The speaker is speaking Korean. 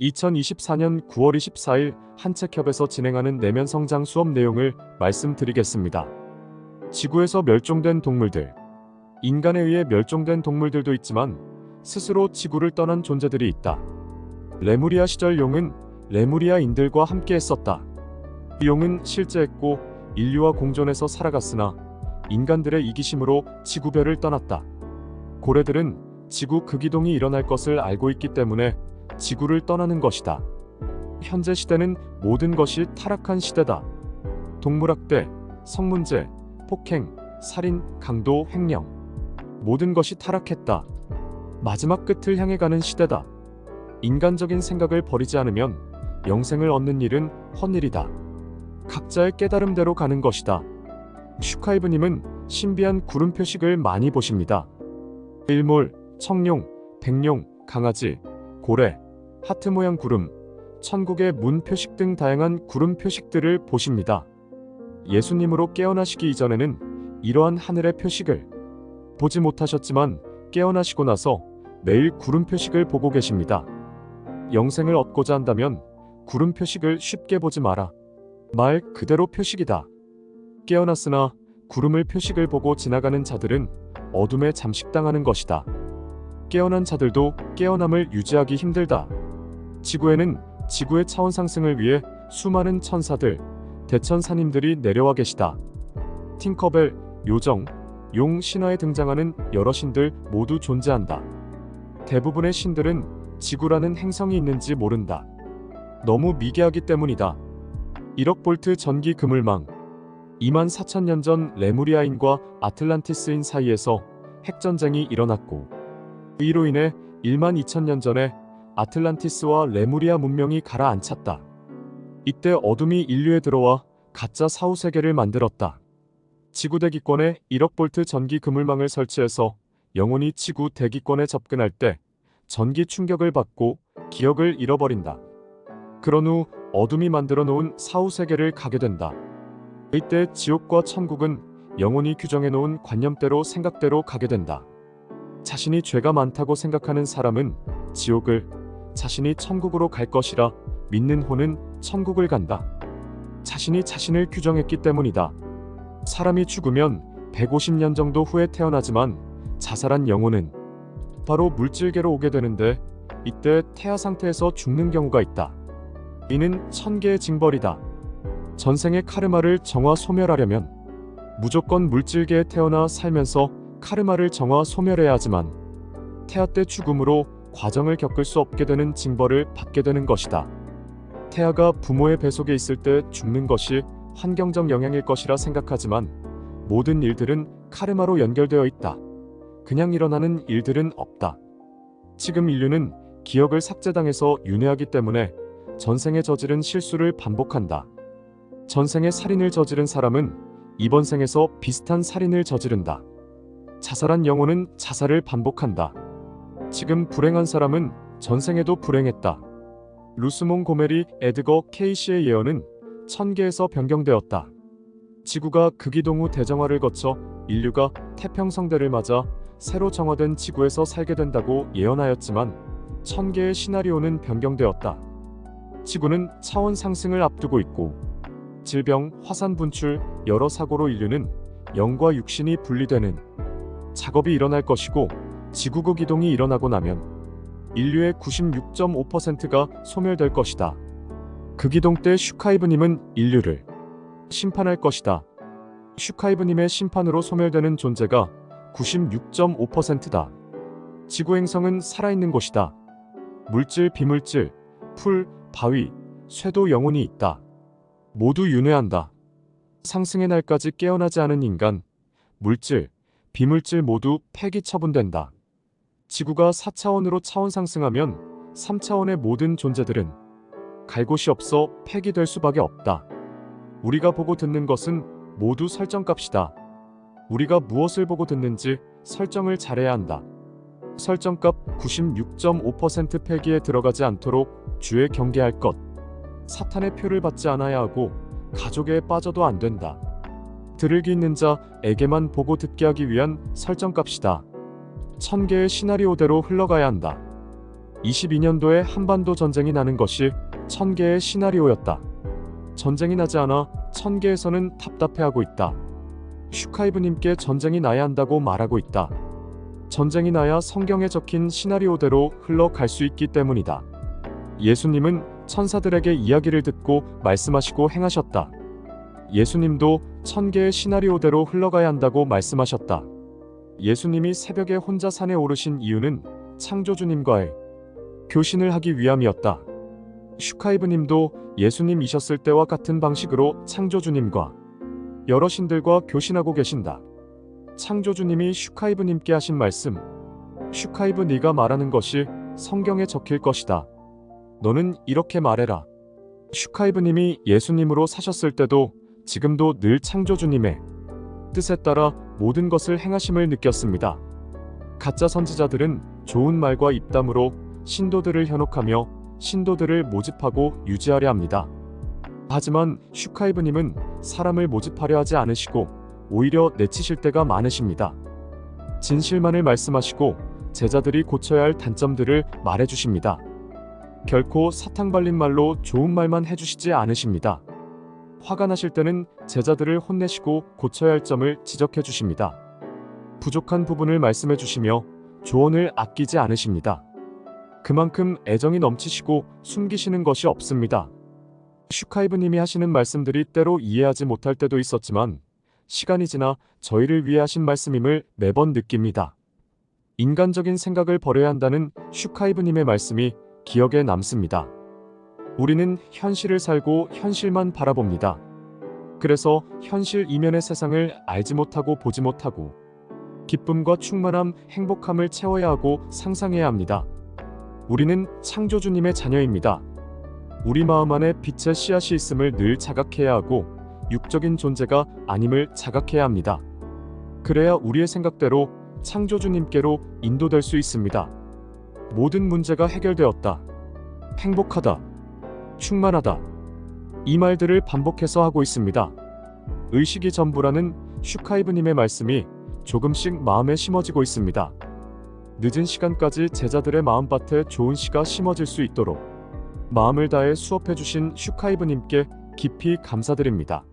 2024년 9월 24일 한책협에서 진행하는 내면 성장 수업 내용을 말씀드리겠습니다. 지구에서 멸종된 동물들. 인간에 의해 멸종된 동물들도 있지만 스스로 지구를 떠난 존재들이 있다. 레무리아 시절 용은 레무리아인들과 함께 했었다. 이 용은 실제했고 인류와 공존해서 살아갔으나 인간들의 이기심으로 지구별을 떠났다. 고래들은 지구 극이동이 일어날 것을 알고 있기 때문에 지구를 떠나는 것이다. 현재 시대는 모든 것이 타락한 시대다. 동물학대, 성문제, 폭행, 살인, 강도, 횡령. 모든 것이 타락했다. 마지막 끝을 향해 가는 시대다. 인간적인 생각을 버리지 않으면 영생을 얻는 일은 헛일이다. 각자의 깨달음대로 가는 것이다. 슈카이브님은 신비한 구름 표식을 많이 보십니다. 일몰, 청룡, 백룡, 강아지, 고래, 하트 모양 구름, 천국의 문 표식 등 다양한 구름 표식들을 보십니다. 예수님으로 깨어나시기 이전에는 이러한 하늘의 표식을 보지 못하셨지만 깨어나시고 나서 매일 구름 표식을 보고 계십니다. 영생을 얻고자 한다면 구름 표식을 쉽게 보지 마라. 말 그대로 표식이다. 깨어났으나 구름을 표식을 보고 지나가는 자들은 어둠에 잠식당하는 것이다. 깨어난 자들도 깨어남을 유지하기 힘들다. 지구에는 지구의 차원 상승을 위해 수많은 천사들, 대천사님들이 내려와 계시다. 팅커벨, 요정, 용 신화에 등장하는 여러 신들 모두 존재한다. 대부분의 신들은 지구라는 행성이 있는지 모른다. 너무 미개하기 때문이다. 1억 볼트 전기 그물망 2만 4천 년 전 레무리아인과 아틀란티스인 사이에서 핵전쟁이 일어났고 이로 인해 1만 2천 년 전에 아틀란티스와 레무리아 문명이 가라앉혔다. 이때 어둠이 인류에 들어와 가짜 사후 세계를 만들었다. 지구 대기권에 1억 볼트 전기 그물망을 설치해서 영혼이 지구 대기권에 접근할 때 전기 충격을 받고 기억을 잃어버린다. 그런 후 어둠이 만들어 놓은 사후 세계를 가게 된다. 이때 지옥과 천국은 영혼이 규정해 놓은 관념대로 생각대로 가게 된다. 자신이 죄가 많다고 생각하는 사람은 지옥을, 자신이 천국으로 갈 것이라 믿는 호는 천국을 간다. 자신이 자신을 규정했기 때문이다. 사람이 죽으면 150년 정도 후에 태어나지만 자살한 영혼은 바로 물질계로 오게 되는데 이때 태아 상태에서 죽는 경우가 있다. 이는 천개의 징벌이다. 전생의 카르마를 정화 소멸하려면 무조건 물질계에 태어나 살면서 카르마를 정화 소멸해야 하지만 태아 때 죽음으로 과정을 겪을 수 없게 되는 징벌을 받게 되는 것이다. 태아가 부모의 뱃속에 있을 때 죽는 것이 환경적 영향일 것이라 생각하지만 모든 일들은 카르마로 연결되어 있다. 그냥 일어나는 일들은 없다. 지금 인류는 기억을 삭제당해서 윤회하기 때문에 전생에 저지른 실수를 반복한다. 전생에 살인을 저지른 사람은 이번 생에서 비슷한 살인을 저지른다. 자살한 영혼은 자살을 반복한다. 지금 불행한 사람은 전생에도 불행했다. 루스몬 고메리 에드거 케이시의 예언은 천계에서 변경되었다. 지구가 극이동 후 대정화를 거쳐 인류가 태평성대를 맞아 새로 정화된 지구에서 살게 된다고 예언하였지만 천개의 시나리오는 변경되었다. 지구는 차원 상승을 앞두고 있고 질병, 화산 분출, 여러 사고로 인류는 영과 육신이 분리되는 작업이 일어날 것이고 지구극 이동이 일어나고 나면 인류의 96.5%가 소멸될 것이다. 극이동 때 슈카이브님은 인류를 심판할 것이다. 슈카이브님의 심판으로 소멸되는 존재가 96.5%다. 지구 행성은 살아있는 곳이다. 물질, 비물질, 풀, 바위, 쇠도 영혼이 있다. 모두 윤회한다. 상승의 날까지 깨어나지 않은 인간, 물질, 비물질 모두 폐기 처분된다. 지구가 4차원으로 차원 상승하면 3차원의 모든 존재들은 갈 곳이 없어 폐기될 수밖에 없다. 우리가 보고 듣는 것은 모두 설정값이다. 우리가 무엇을 보고 듣는지 설정을 잘해야 한다. 설정값 96.5% 폐기에 들어가지 않도록 주의 경계할 것. 사탄의 표를 받지 않아야 하고 가족에 빠져도 안 된다. 들을 귀 있는 자에게만 보고 듣게 하기 위한 설정값이다. 천 개의 시나리오대로 흘러가야 한다. 22년도에 한반도 전쟁이 나는 것이 천계의 시나리오였다. 전쟁이 나지 않아 천계에서는 답답해하고 있다. 슈카이브님께 전쟁이 나야 한다고 말하고 있다. 전쟁이 나야 성경에 적힌 시나리오대로 흘러갈 수 있기 때문이다. 예수님은 천사들에게 이야기를 듣고 말씀하시고 행하셨다. 예수님도 천개의 시나리오대로 흘러가야 한다고 말씀하셨다. 예수님이 새벽에 혼자 산에 오르신 이유는 창조주님과의 교신을 하기 위함이었다. 슈카이브님도 예수님이셨을 때와 같은 방식으로 창조주님과 여러 신들과 교신하고 계신다. 창조주님이 슈카이브님께 하신 말씀. 슈카이브 네가 말하는 것이 성경에 적힐 것이다. 너는 이렇게 말해라. 슈카이브님이 예수님으로 사셨을 때도 지금도 늘 창조주님의 뜻에 따라 모든 것을 행하심을 느꼈습니다. 가짜 선지자들은 좋은 말과 입담으로 신도들을 현혹하며 신도들을 모집하고 유지하려 합니다. 하지만 슈카이브님은 사람을 모집하려 하지 않으시고 오히려 내치실 때가 많으십니다. 진실만을 말씀하시고 제자들이 고쳐야 할 단점들을 말해주십니다. 결코 사탕 발린 말로 좋은 말만 해주시지 않으십니다. 화가 나실 때는 제자들을 혼내시고 고쳐야 할 점을 지적해 주십니다. 부족한 부분을 말씀해 주시며 조언을 아끼지 않으십니다. 그만큼 애정이 넘치시고 숨기시는 것이 없습니다. 슈카이브님이 하시는 말씀들이 때로 이해하지 못할 때도 있었지만 시간이 지나 저희를 위해 하신 말씀임을 매번 느낍니다. 인간적인 생각을 버려야 한다는 슈카이브님의 말씀이 기억에 남습니다. 우리는 현실을 살고 현실만 바라봅니다. 그래서 현실 이면의 세상을 알지 못하고 보지 못하고 기쁨과 충만함, 행복함을 채워야 하고 상상해야 합니다. 우리는 창조주님의 자녀입니다. 우리 마음 안에 빛의 씨앗이 있음을 늘 자각해야 하고 육적인 존재가 아님을 자각해야 합니다. 그래야 우리의 생각대로 창조주님께로 인도될 수 있습니다. 모든 문제가 해결되었다. 행복하다. 충만하다. 이 말들을 반복해서 하고 있습니다. 의식이 전부라는 슈카이브님의 말씀이 조금씩 마음에 심어지고 있습니다. 늦은 시간까지 제자들의 마음밭에 좋은 씨가 심어질 수 있도록 마음을 다해 수업해 주신 슈카이브님께 깊이 감사드립니다.